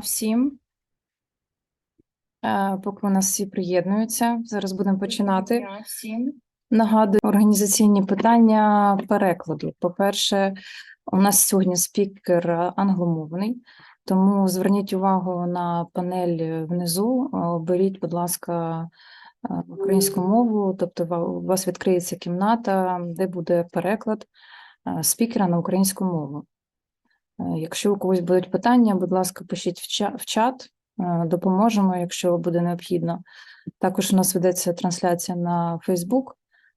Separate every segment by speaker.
Speaker 1: Всім. Е, Поки у нас всі приєднуються, зараз будемо починати. Нагадую організаційні питання перекладу. По-перше, у нас сьогодні спікер англомовний, тому зверніть увагу на панель внизу. Е, Беріть, будь ласка, е, українську мову, тобто у вас відкриється кімната, де буде переклад спікера на українську мову. Якщо у когось будуть питання, будь ласка, пишіть в чат, е, допоможемо, якщо буде необхідно. Також у нас ведеться трансляція на Facebook.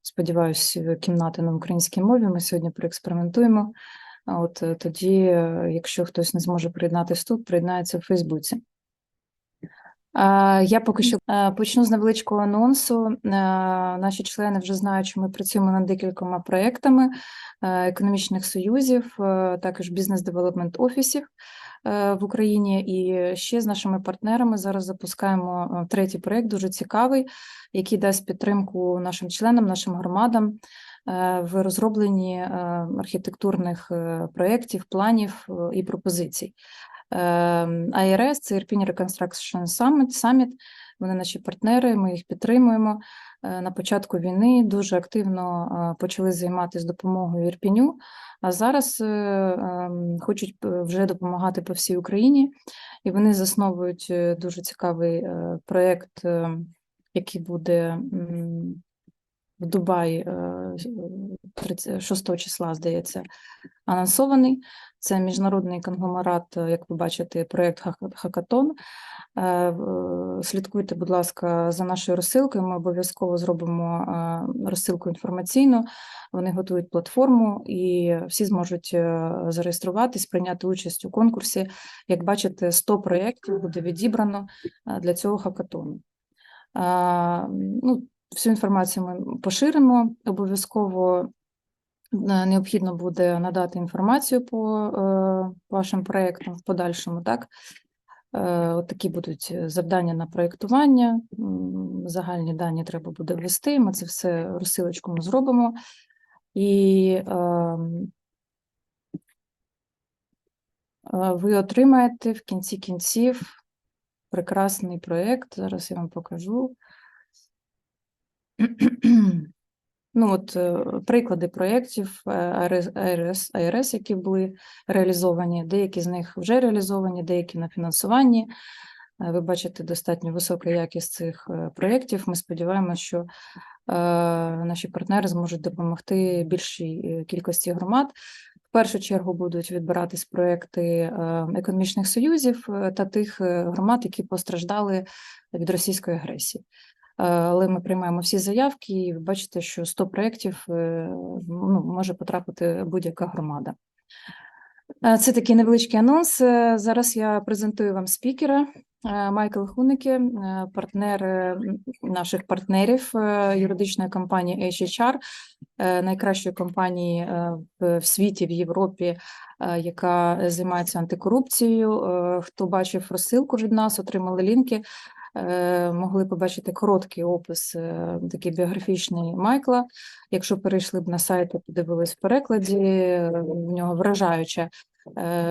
Speaker 1: Сподіваюсь, кімнати на українській мові. Ми сьогодні проекспериментуємо. От е, тоді, е, якщо хтось не зможе приєднатися тут, приєднається в Фейсбуці. Я поки що почну з невеличкого анонсу. Наші члени вже знають, що ми працюємо над декількома проєктами е, економічних союзів, також бізнес-девелопмент офісів в Україні. І ще з нашими партнерами зараз запускаємо третій проєкт, дуже цікавий, який дасть підтримку нашим членам, нашим громадам в розробленні архітектурних е, проєктів, планів е, і пропозицій. Ем, IRS, це Irpin Reconstruction Summit, Summit. Вони наші партнери, ми їх підтримуємо. Е, На початку війни дуже активно е, почали займатися допомогою Ірпіню, а зараз е, ем, хочуть вже допомагати по всій Україні. І вони засновують дуже цікавий проєкт, е, який буде в Дубаї е, 36 числа, здається, анонсований. Це міжнародний конгломерат, е, як ви бачите, проєкт Хак- Хакатон. Е, Слідкуйте, будь ласка, за нашою розсилкою. Ми обов'язково зробимо е, розсилку інформаційну. Вони готують платформу і всі зможуть е, зареєструватись, прийняти участь у конкурсі. Як бачите, 100 проєктів буде відібрано е, для цього хакатону. Е, Ну, всю інформацію ми поширимо. Обов'язково е, необхідно буде надати інформацію по е, вашим проєктам в подальшому, так? Е, От такі будуть завдання на проєктування, загальні дані треба буде ввести, ми це все розсилочком зробимо. І ем, е, ви отримаєте в кінці кінців прекрасний проєкт. Зараз я вам покажу. Ну, от е, приклади проєктів е, ARS, ARS, які були реалізовані. Деякі з них вже реалізовані, деякі на фінансуванні. Е, Ви бачите достатньо висока якість цих проєктів. Ми сподіваємося, що наші партнери зможуть допомогти більшій кількості громад. В першу чергу будуть відбиратись проекти е, економічних союзів та тих громад, які постраждали від російської агресії. Е, Але ми приймаємо всі заявки, і ви бачите, що 100 проєктів е, ну, може потрапити будь-яка громада. Е, Це такий невеличкий анонс. Зараз я презентую вам спікера Майкл Хунеке, е, партнер наших партнерів юридичної компанії HHR, найкращої компанії в світі, в Європі, яка займається антикорупцією. Хто бачив розсилку від нас, отримали лінки. Е, Могли побачити короткий опис, е, такий біографічний Майкла. Якщо перейшли б на сайт, то подивились в перекладі, е, в нього вражаюча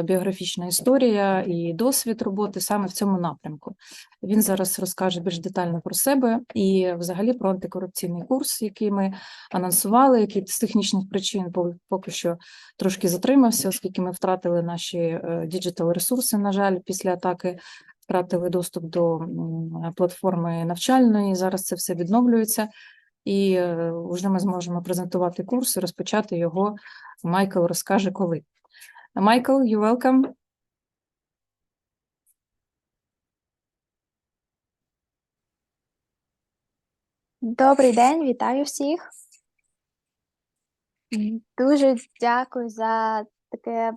Speaker 1: біографічна історія і досвід роботи саме в цьому напрямку. Він зараз розкаже більш детально про себе і взагалі про антикорупційний курс, який ми анонсували, який з технічних причин поки що трошки затримався, оскільки ми втратили наші діджитал ресурси, на жаль, після атаки. Втратили доступ до платформи навчальної. Зараз це все відновлюється, і е, вже ми зможемо презентувати курс і розпочати його. Майкл розкаже коли. Майкл, you welcome.
Speaker 2: Добрий день, вітаю всіх. Дуже дякую за таке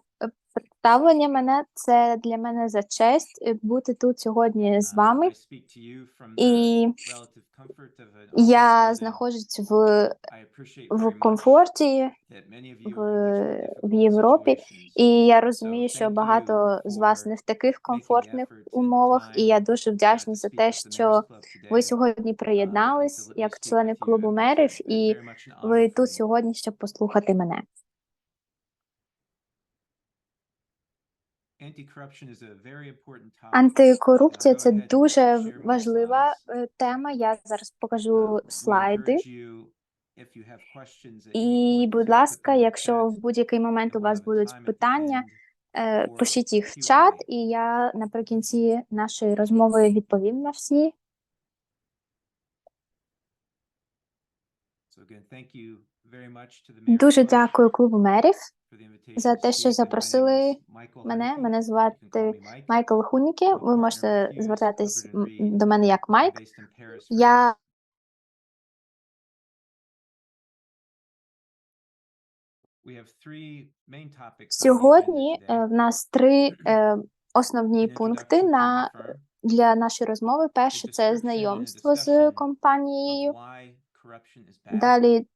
Speaker 2: представлення мене. Це для мене за честь е, бути тут сьогодні з вами. І я знаходжусь в, в комфорті в, в Європі, і я розумію, що багато з вас не в таких комфортних умовах, і я дуже вдячний за те, що ви сьогодні приєднались як члени клубу мерів, і ви тут сьогодні, щоб послухати мене. Антикорупція це дуже важлива е, тема. Я зараз покажу слайди. І, будь ласка, якщо в будь-який момент у вас будуть питання, е, пишіть їх в чат, і я наприкінці нашої розмови відповім на всі. Дуже дякую клубу мерів за те, що запросили мене. Мене звати Майкл Хуніке. Ви можете звертатись до мене як Майк. Я сьогодні е, в нас три е, основні пункти на для нашої розмови. Перше це знайомство з компанією. Далі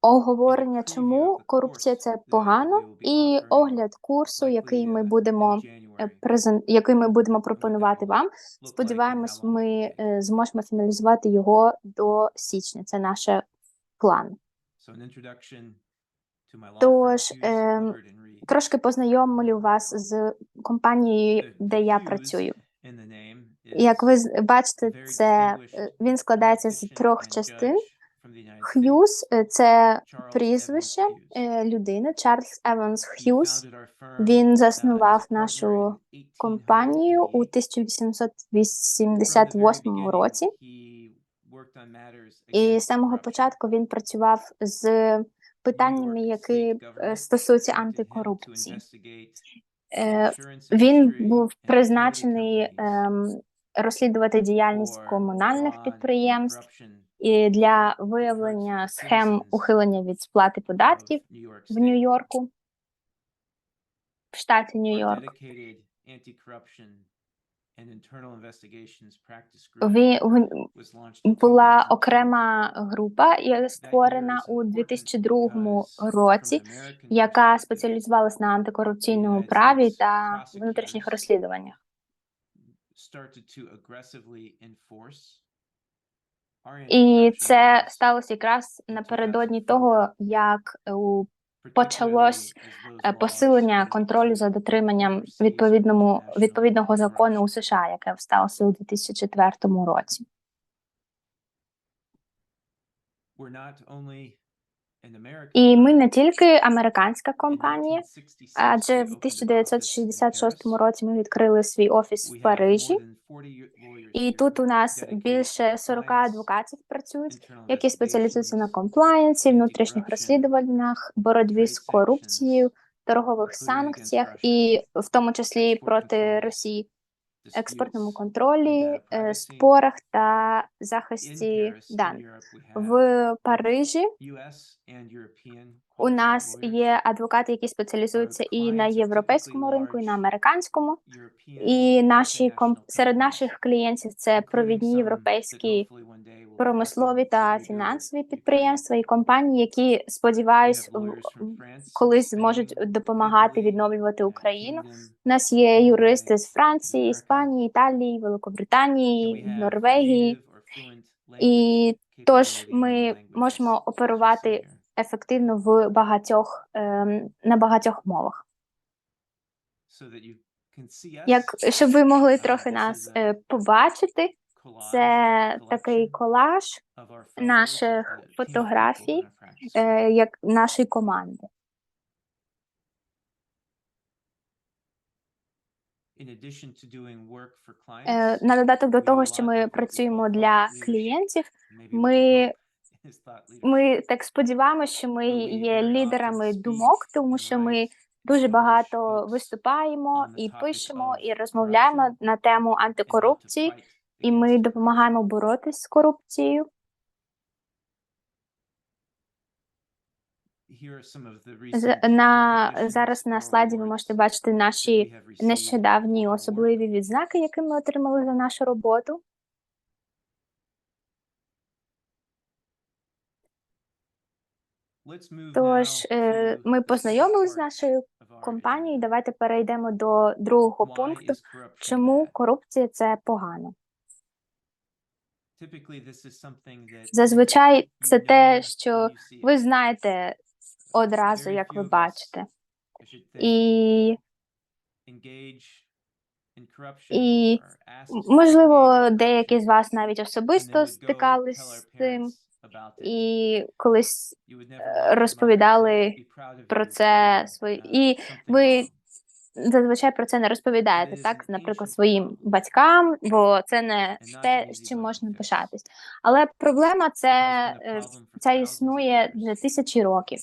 Speaker 2: оговорення, чому корупція це погано, і огляд курсу, який ми будемо е, презен... який ми будемо пропонувати вам. Сподіваємось, ми е, зможемо фіналізувати його до січня. Це наш план.
Speaker 3: Тож, ем,
Speaker 2: Трошки познайомлю вас з компанією, де я працюю. Як ви бачите, це е, він складається з трьох частин. Х'юз е, це прізвище е, людини Чарльз Еванс Х'юз. Він заснував нашу компанію у 1888 році. І з самого початку він працював з питаннями, які е, стосуються антикорупції. Він був призначений ем, розслідувати діяльність комунальних підприємств і для виявлення схем ухилення від сплати податків в Нью-Йорку, в штаті Нью-Йорк. Була окрема група, створена у 2002 році, яка спеціалізувалась на антикорупційному праві та внутрішніх розслідуваннях. І це сталося якраз напередодні того, як у почалось е, посилення контролю за дотриманням відповідному відповідного закону у США, яке сталося у 2004 році. І ми не тільки американська компанія, адже в 1966 році ми відкрили свій офіс в Парижі, і тут у нас більше 40 адвокатів працюють, які спеціалізуються на комплаєнсі, внутрішніх розслідуваннях, боротьбі з корупцією, торгових санкціях, і в тому числі проти Росії, експортному контролі, е, спорах та захисті даних. В Парижі у нас є адвокати, які спеціалізуються і на європейському ринку, і на американському. І наші комп... серед наших клієнтів це провідні європейські промислові та фінансові підприємства і компанії, які сподіваюсь, колись зможуть допомагати відновлювати Україну. У нас є юристи з Франції, Іспанії, Італії, Великобританії, Норвегії. І тож ми можемо оперувати ефективно в багатьох ем, на багатьох мовах. Як щоб ви могли трохи нас е, побачити, це такий колаж наших фотографій, е, як нашої команди. Е, на додаток до того, що ми працюємо для клієнтів, ми ми так сподіваємося, що ми є лідерами думок, тому що ми дуже багато виступаємо і пишемо, і розмовляємо на тему антикорупції, і ми допомагаємо боротись з корупцією. На зараз на слайді ви можете бачити наші нещодавні особливі відзнаки, які ми отримали за нашу роботу. Тож е, ми познайомилися з нашою компанією. Давайте перейдемо до другого пункту. Чому корупція це погано? Зазвичай це те, що ви знаєте одразу, як ви бачите. І І, Можливо, деякі з вас навіть особисто стикались з цим і колись е, розповідали про це свої. І ви зазвичай про це не розповідаєте, так, наприклад, своїм батькам, бо це не те, з чим можна пишатись. Але проблема це е, ця існує вже тисячі років.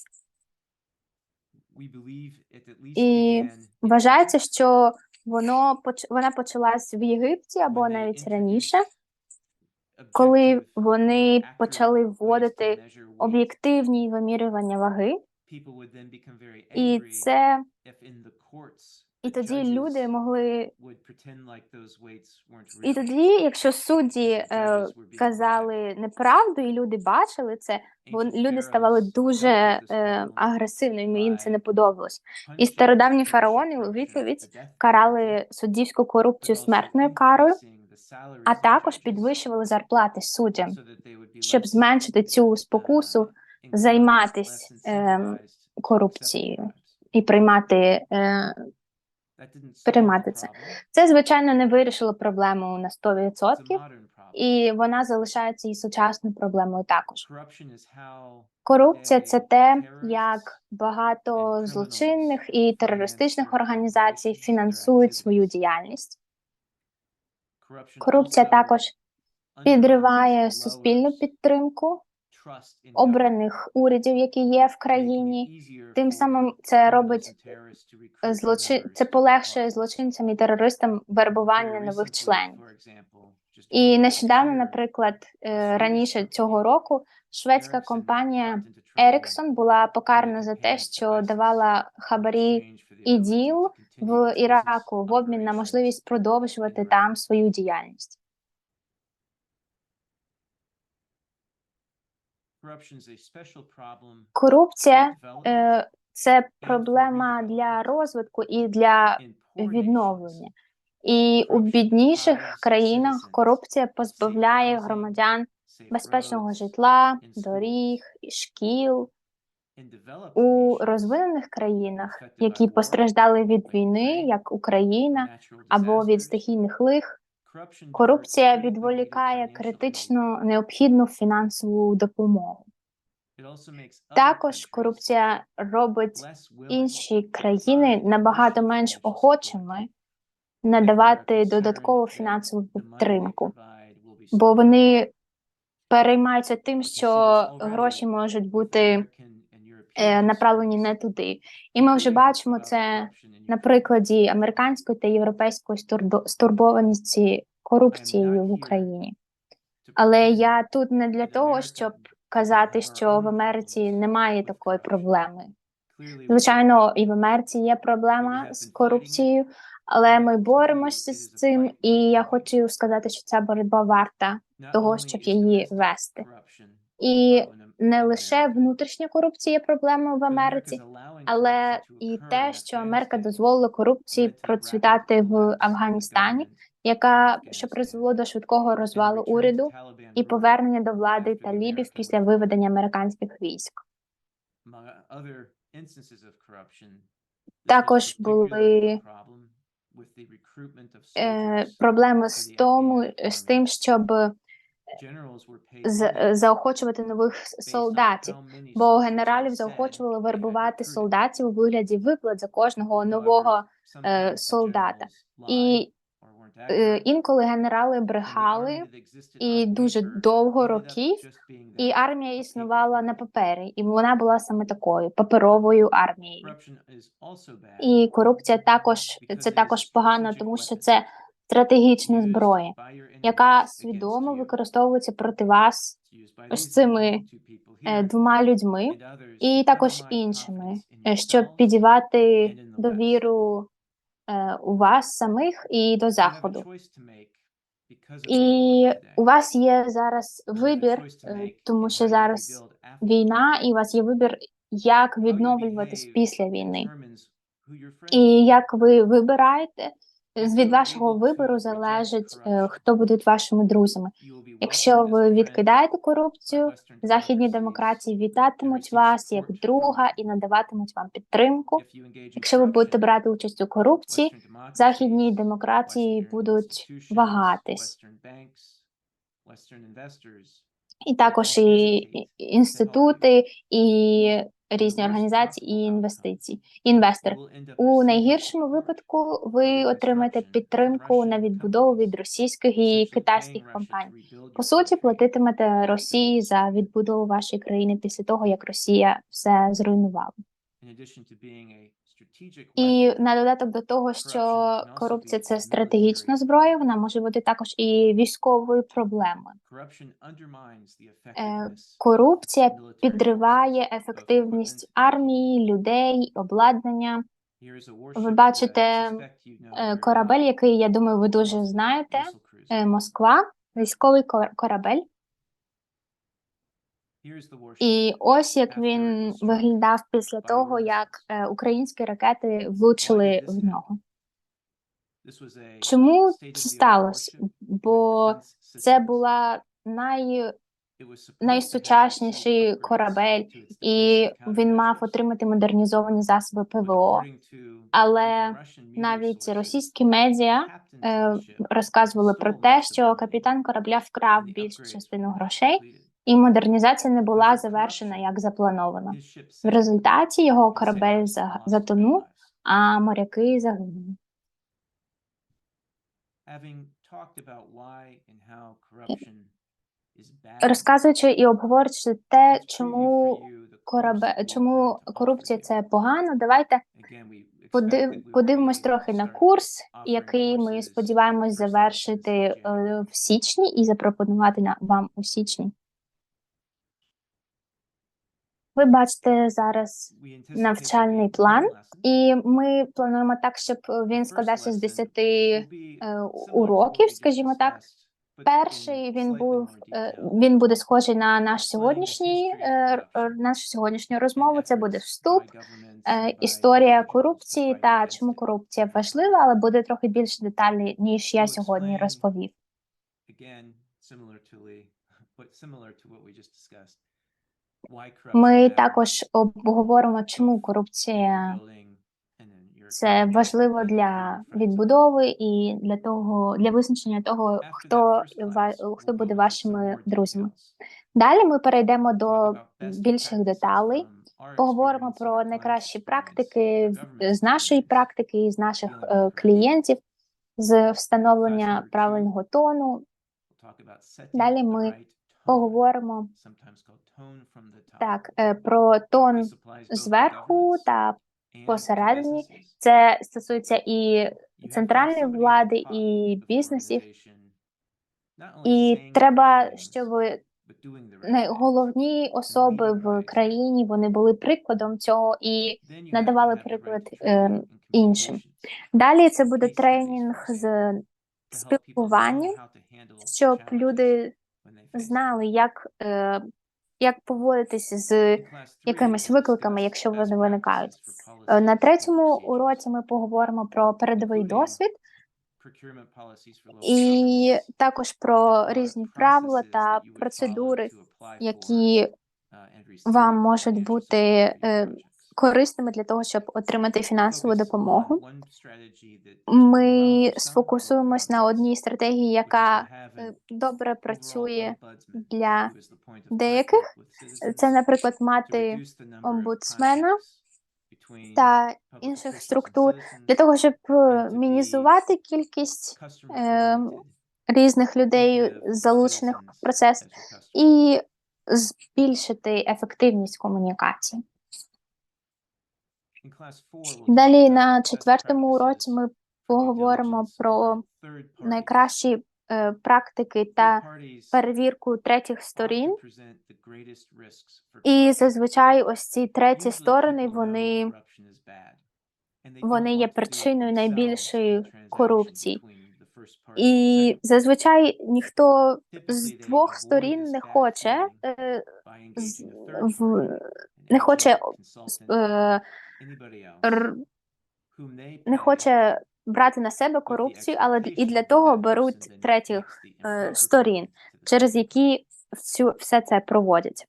Speaker 3: І
Speaker 2: Вважається, що воно вона почалась в Єгипті або навіть раніше, коли вони почали вводити об'єктивні вимірювання ваги, і це і тоді люди могли. І тоді, якщо судді е, казали неправду, і люди бачили це, вон, люди ставали дуже е, агресивними, їм це не подобалось. І стародавні фараони у відповідь карали суддівську корупцію смертною карою, а також підвищували зарплати суддям, щоб зменшити цю спокусу займатись ем, корупцією і приймати. Е, приймати це. Це, звичайно, не вирішило проблему на 100%, і вона залишається і сучасною проблемою також. Корупція це те, як багато злочинних і терористичних організацій фінансують свою діяльність. Корупція також підриває суспільну підтримку обраних урядів, які є в країні. Тим самим це робить злочин... це полегшує злочинцям і терористам вербування нових членів. І нещодавно, наприклад, е, раніше цього року шведська компанія Ericsson була покарана за те, що давала хабарі іділ в Іраку в обмін на можливість продовжувати там свою діяльність. Корупція е, це проблема для розвитку і для відновлення. І у бідніших країнах корупція позбавляє громадян безпечного житла, доріг, і шкіл. У розвинених країнах, які постраждали від війни, як Україна або від стихійних лих, корупція відволікає критично необхідну фінансову допомогу. Також корупція робить інші країни набагато менш охочими надавати додаткову фінансову підтримку, бо вони переймаються тим, що гроші можуть бути направлені не туди. І ми вже бачимо це на прикладі американської та європейської стурбо- стурбованості корупцією в Україні. Але я тут не для того, щоб казати, що в Америці немає такої проблеми. Звичайно, і в Америці є проблема з корупцією, але ми боремося з цим, і я хочу сказати, що ця боротьба варта того, щоб її вести. І не лише внутрішня корупція є проблемою в Америці, але і те, що Америка дозволила корупції процвітати в Афганістані, яка що призвело до швидкого розвалу уряду і повернення до влади талібів після виведення американських військ.
Speaker 3: Також були
Speaker 2: Е, проблеми з тому з тим, щоб заохочувати нових солдатів, бо генералів заохочували вербувати солдатів у вигляді виплат за кожного нового е, солдата. І е, інколи генерали брехали і дуже довго років, і армія існувала на папері, і вона була саме такою паперовою армією. І корупція також це також погано, тому що це стратегічна зброя, яка свідомо використовується проти вас ось цими е, двома людьми і також іншими, е, щоб підівати довіру е, у вас самих і до заходу. І у вас є зараз вибір, тому що зараз війна, і у вас є вибір, як відновлюватись після війни. І як ви вибираєте, від вашого вибору залежить, е, хто будуть вашими друзями. Якщо ви відкидаєте корупцію, західні демократії вітатимуть вас як друга і надаватимуть вам підтримку. Якщо ви будете брати участь у корупції, західні демократії будуть вагатись. І також і інститути, і різні організації, і інвестиції, інвестори. У найгіршому випадку ви отримаєте підтримку на відбудову від російських і китайських компаній. По суті, платитимете Росії за відбудову вашої країни після того, як Росія все зруйнувала. І на додаток до того, що корупція це стратегічна зброя, вона може бути також і військовою проблемою. Е, Корупція підриває ефективність армії, людей, обладнання.
Speaker 3: Ви бачите
Speaker 2: Е, Корабель, який я думаю, ви дуже знаєте, е, Москва, військовий кор- корабель. І ось як він виглядав після того, як е, українські ракети влучили в нього.
Speaker 3: Чому це сталося?
Speaker 2: Бо це була най
Speaker 3: найсучасніший корабель,
Speaker 2: і він мав отримати модернізовані засоби ПВО.
Speaker 3: Але навіть російські медіа е,
Speaker 2: Розказували про те, що капітан корабля вкрав більшу частину грошей, і модернізація не була завершена як заплановано. В результаті його корабель затонув, а моряки загинули. Розказуючи і обговорюючи те, чому корабель, чому корупція це погано, давайте подив, подивимось трохи на курс, який ми сподіваємось завершити е, в січні і запропонувати вам у січні. Ви бачите зараз
Speaker 3: навчальний план,
Speaker 2: І ми плануємо так, щоб він складався з 10
Speaker 3: е,
Speaker 2: уроків, скажімо так. Перший він був е, він буде схожий на наш сьогоднішній е, нашу сьогоднішню розмову. Це буде вступ, е, історія корупції та чому корупція важлива, але буде трохи більш детальний, ніж я сьогодні розповів. Ми також обговоримо, чому корупція це важливо для відбудови і для того для визначення того, хто хто буде вашими друзями. Далі ми перейдемо до більших деталей. Поговоримо про найкращі практики з нашої практики і з наших е, клієнтів з встановлення правильного тону.
Speaker 3: Далі ми
Speaker 2: Поговоримо
Speaker 3: так
Speaker 2: е, про тон зверху та посередині. Це стосується і центральної влади, і бізнесів. І треба, щоб найголовні особи в країні вони були прикладом цього і надавали приклад е, іншим. Далі це буде тренінг з спілкування, щоб люди знали, як, е, як поводитися з якимись викликами, якщо вони виникають. Е, На третьому уроці ми поговоримо про передовий досвід і також про різні правила та процедури, які вам можуть бути е, корисними для того, щоб отримати фінансову допомогу. Ми сфокусуємось на одній стратегії, яка е, добре працює для деяких. Це, наприклад, мати омбудсмена та інших структур для того, щоб е, мінімізувати кількість е, різних людей, залучених в процес, і збільшити ефективність комунікації. Далі на четвертому уроці ми поговоримо про найкращі е, практики та перевірку третіх сторін. І зазвичай ось ці треті сторони вони, вони є причиною найбільшої корупції. І зазвичай ніхто з двох сторін не хоче е, в, не хоче е, не хоче брати на себе корупцію, але і для того беруть третіх е, сторін, через які всю все це проводять.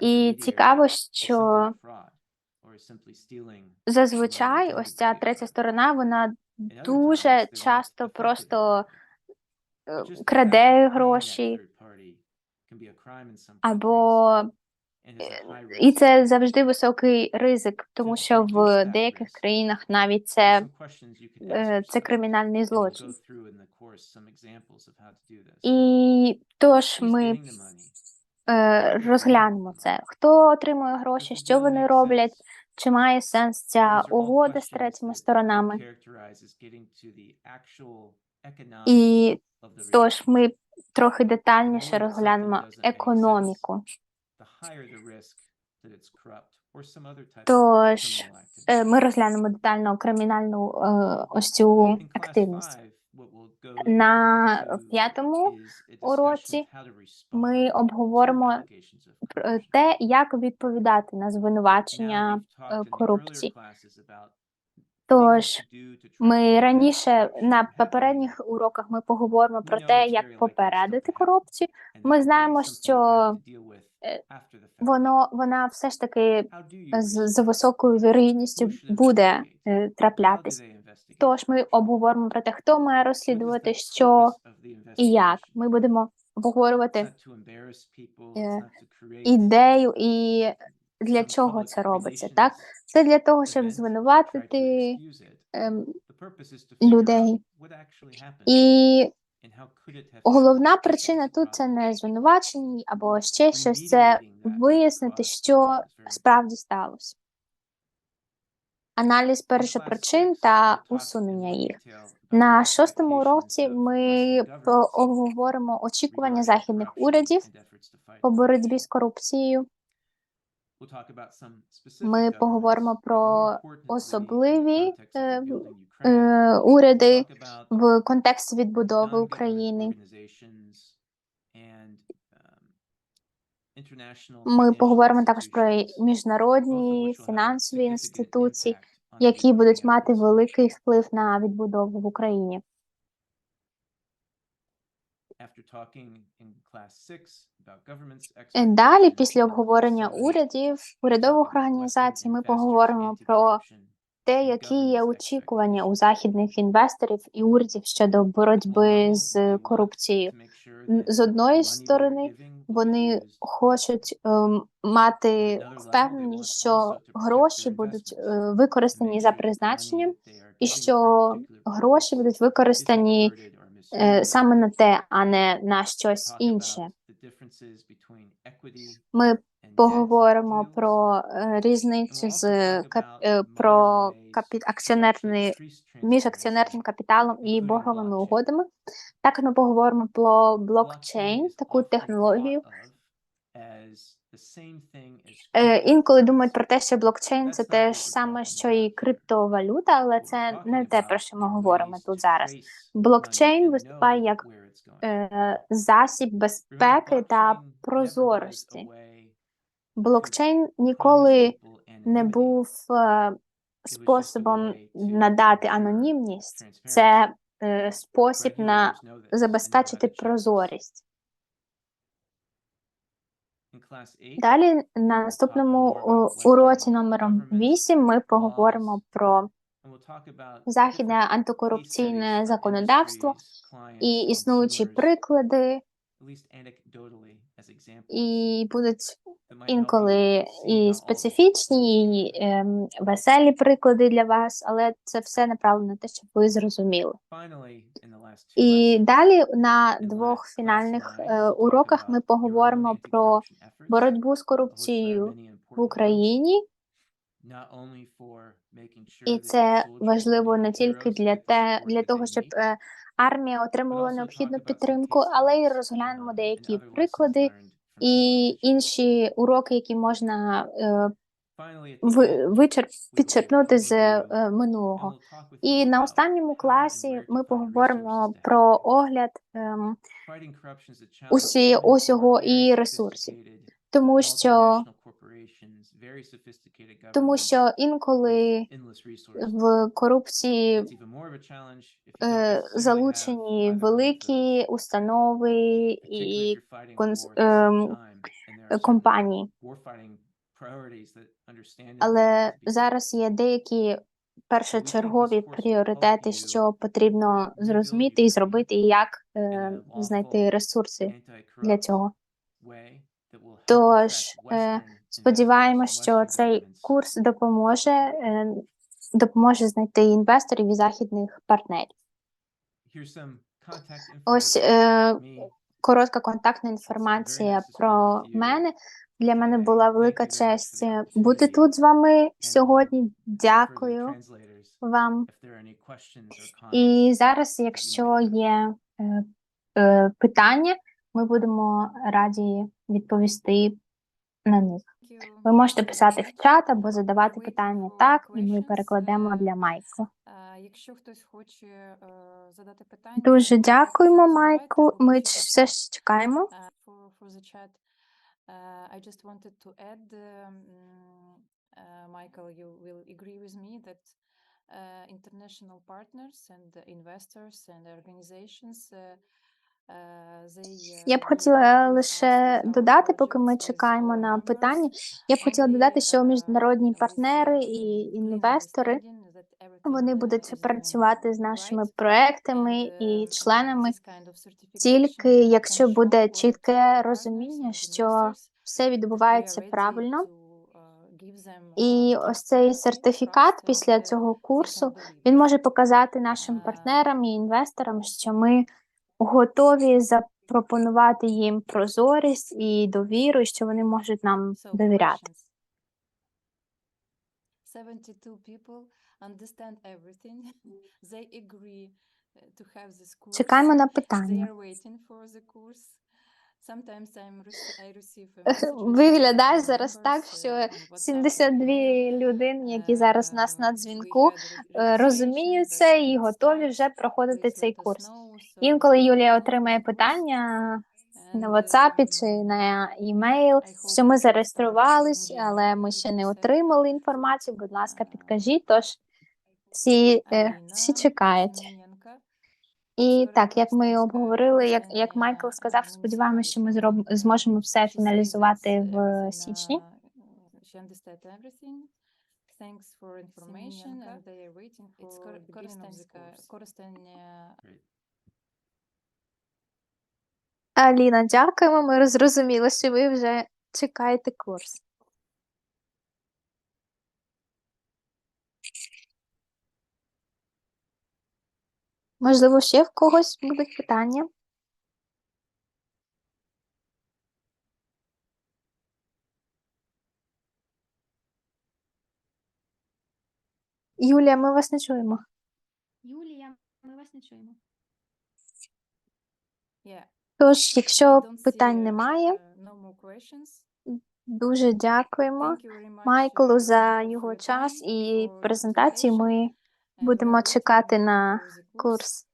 Speaker 3: І цікаво, що
Speaker 2: Зазвичай, ось ця третя сторона, вона дуже часто просто е, краде гроші, або е, і це завжди високий ризик, тому що в деяких країнах навіть це е, це кримінальний злочин. І тож ми е, розглянемо це. Хто отримує гроші, що вони роблять, чи має сенс ця угода з третіми сторонами. І тож ми трохи детальніше розглянемо економіку.
Speaker 3: Тож
Speaker 2: Е, Ми розглянемо детально кримінальну е, ось цю активність.
Speaker 3: На п'ятому
Speaker 2: уроці Ми обговоримо те, як відповідати на звинувачення е, корупції. Тож ми раніше на попередніх уроках ми поговоримо про те, як попередити корупцію. Ми знаємо, що е, Воно вона все ж таки з, з високою вірогідністю буде е, траплятись. Тож ми обговоримо про те, хто має розслідувати, що і як. Ми будемо обговорювати е, ідею і для чого це робиться. Так, це для того, щоб звинуватити ем, людей. І головна причина тут це не звинувачення або ще щось, це вияснити, що справді сталося. Аналіз першопричин та усунення їх. На шостому уроці ми обговоримо очікування західних урядів по боротьбі з корупцією.
Speaker 3: Ми поговоримо про особливі
Speaker 2: е, Е, уряди в контексті відбудови України. Ми поговоримо також про міжнародні фінансові інституції, які будуть мати великий вплив на відбудову в Україні. Е, Далі, після обговорення урядів, урядових організацій, ми поговоримо про те, які є очікування у західних інвесторів і урядів щодо боротьби з корупцією. З одної сторони, вони хочуть ем, мати впевненість, що гроші будуть е, використані за призначенням, і що гроші будуть використані е, саме на те, а не на щось інше. Ми поговоримо про е, різницю з е, про капі, акціонерний між акціонерним капіталом і борговими угодами. Також ми поговоримо про блокчейн, таку технологію. Е, інколи думають про те, що блокчейн це те ж саме, що і криптовалюта, але це не те, про що ми говоримо тут зараз. Блокчейн виступає як е, засіб безпеки та прозорості. Блокчейн ніколи не був е, способом надати анонімність, це е, спосіб на забезпечити прозорість. Далі на наступному уроці номером 8 ми поговоримо про західне антикорупційне законодавство і існуючі приклади, і будуть інколи і специфічні, і ем, веселі приклади для вас, але це все направлено на те, щоб ви зрозуміли. І далі на двох фінальних е, уроках ми поговоримо про боротьбу з корупцією в Україні, і це важливо не тільки для те, для того, щоб е, армія отримувала необхідну підтримку, але й розглянемо деякі приклади і інші уроки, які можна е, вичерп, підчерпнути з е, минулого. І на останньому класі ми поговоримо про огляд ем,
Speaker 3: усі усього і ресурсів.
Speaker 2: тому що Тому що інколи в корупції е, залучені великі установи і конс- ем, компанії. Але зараз є деякі першочергові пріоритети, що потрібно зрозуміти і зробити, і як е, знайти ресурси для цього. Тож е, сподіваємось, що цей курс допоможе, е, допоможе знайти інвесторів і західних партнерів. Ось е, коротка контактна інформація про мене. Для мене була велика честь е, бути тут з вами сьогодні. Дякую вам. І зараз, якщо є е, е, питання, ми будемо раді відповісти на них. Ви можете писати в чат або задавати питання так, і ми перекладемо для Майкла.
Speaker 4: Якщо хтось хоче задати питання,
Speaker 2: Дуже дякуємо, Майку. Ми все ж чекаємо.
Speaker 4: I just wanted to add, Michael, you will agree with me that international partners and investors and organizations,
Speaker 2: Я б хотіла лише додати, поки ми чекаємо на питання. Я б хотіла додати, що міжнародні партнери
Speaker 4: uh,
Speaker 2: і інвестори вони будуть працювати з нашими проектами і членами тільки якщо буде чітке розуміння, що все відбувається правильно. І ось цей сертифікат після цього курсу він може показати нашим
Speaker 4: Е,
Speaker 2: партнерам і інвесторам, що ми готові запропонувати їм прозорість і довіру, що вони можуть нам довіряти.
Speaker 4: 72 people understand everything. They agree uh, to have this course.
Speaker 2: Чекаємо на питання.
Speaker 4: They are waiting for the course. Sometimes I'm I receive a messages
Speaker 2: Виглядає зараз так, що
Speaker 4: uh, on
Speaker 2: 72 людини, які зараз у нас
Speaker 4: Uh,
Speaker 2: на дзвінку, е,
Speaker 4: registration,
Speaker 2: розуміють це і готові вже проходити цей курс. Інколи Юлія отримає питання на WhatsApp чи
Speaker 4: um,
Speaker 2: на email, що ми зареєструвались, але ми ще не отримали інформацію. Будь ласка,
Speaker 4: Uh,
Speaker 2: підкажіть. Тож всі, е, всі чекають. І так, як ми обговорили, як, як Майкл сказав, сподіваємося, що ми зроб, зможемо все фіналізувати в січні.
Speaker 4: she understands everything. Thanks for information and they are waiting for the beginning of the
Speaker 3: користенська-
Speaker 2: Аліна, дякуємо. Ми зрозуміли, що ви вже чекаєте курс. Можливо, ще в когось будуть питання? Юлія, ми вас не чуємо.
Speaker 3: Юлія, ми вас не чуємо.
Speaker 4: Yeah.
Speaker 2: Тож, якщо питань немає,
Speaker 4: uh,
Speaker 2: дуже дякуємо Майклу за його час і презентацію. Ми будемо чекати на курс.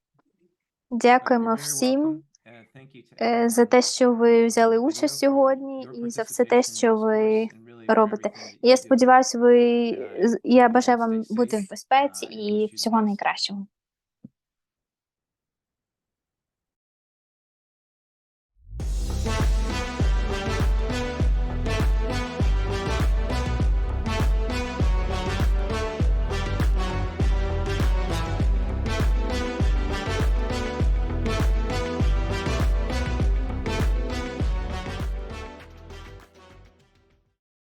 Speaker 2: Дякуємо всім е, за те, що ви взяли участь сьогодні, і за все те, що ви робите. І я сподіваюся, ви я бажаю вам бути в безпеці і всього найкращого.